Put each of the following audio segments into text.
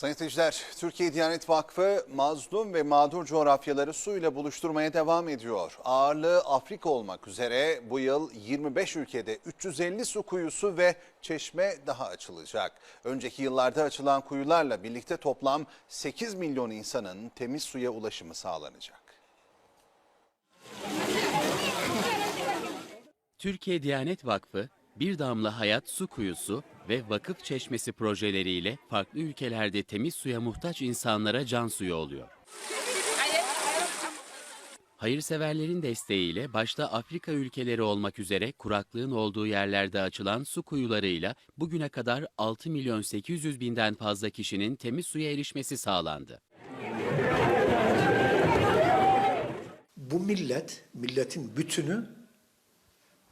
Sayın seyirciler, Türkiye Diyanet Vakfı mazlum ve mağdur coğrafyaları suyla buluşturmaya devam ediyor. Ağırlığı Afrika olmak üzere bu yıl 25 ülkede 350 su kuyusu ve çeşme daha açılacak. Önceki yıllarda açılan kuyularla birlikte toplam 8 milyon insanın temiz suya ulaşımı sağlanacak. Türkiye Diyanet Vakfı, Bir Damla Hayat Su Kuyusu ve Vakıf Çeşmesi projeleriyle farklı ülkelerde temiz suya muhtaç insanlara can suyu oluyor. Hayırseverlerin desteğiyle başta Afrika ülkeleri olmak üzere kuraklığın olduğu yerlerde açılan su kuyularıyla bugüne kadar 6 milyon 800 binden fazla kişinin temiz suya erişmesi sağlandı. bu millet, milletin bütünü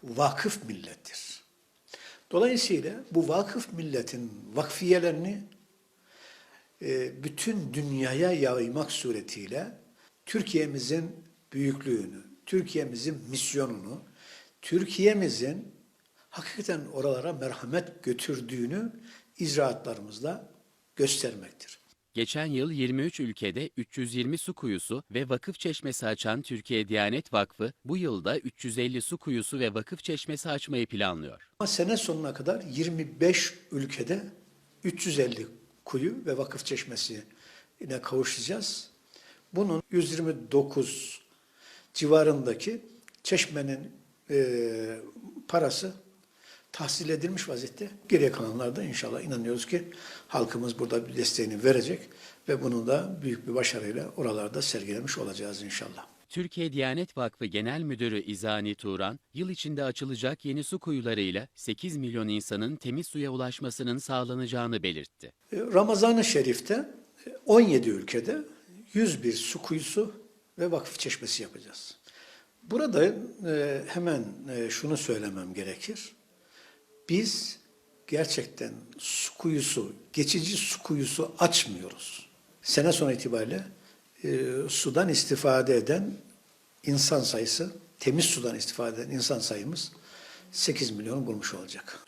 vakıf millettir. Dolayısıyla bu vakıf milletin vakfiyelerini e, bütün dünyaya yaymak suretiyle Türkiye'mizin büyüklüğünü, Türkiye'mizin misyonunu, Türkiye'mizin hakikaten oralara merhamet götürdüğünü icraatlarımızla göstermektir. Geçen yıl 23 ülkede 320 su kuyusu ve vakıf çeşmesi açan Türkiye Diyanet Vakfı bu yılda 350 su kuyusu ve vakıf çeşmesi açmayı planlıyor. Ama sene sonuna kadar 25 ülkede 350 kuyu ve vakıf çeşmesi yine kavuşacağız. Bunun 129 civarındaki çeşmenin e, parası tahsil edilmiş vaziyette. Geriye kalanlarda inşallah inanıyoruz ki halkımız burada bir desteğini verecek ve bunu da büyük bir başarıyla oralarda sergilemiş olacağız inşallah. Türkiye Diyanet Vakfı Genel Müdürü İzani Turan, yıl içinde açılacak yeni su kuyularıyla 8 milyon insanın temiz suya ulaşmasının sağlanacağını belirtti. E, Ramazan-ı Şerif'te e, 17 ülkede 101 su kuyusu ve vakıf çeşmesi yapacağız. Burada e, hemen e, şunu söylemem gerekir. Biz gerçekten su kuyusu, geçici su kuyusu açmıyoruz. Sene sonu itibariyle e, sudan istifade eden insan sayısı, temiz sudan istifade eden insan sayımız 8 milyonu bulmuş olacak.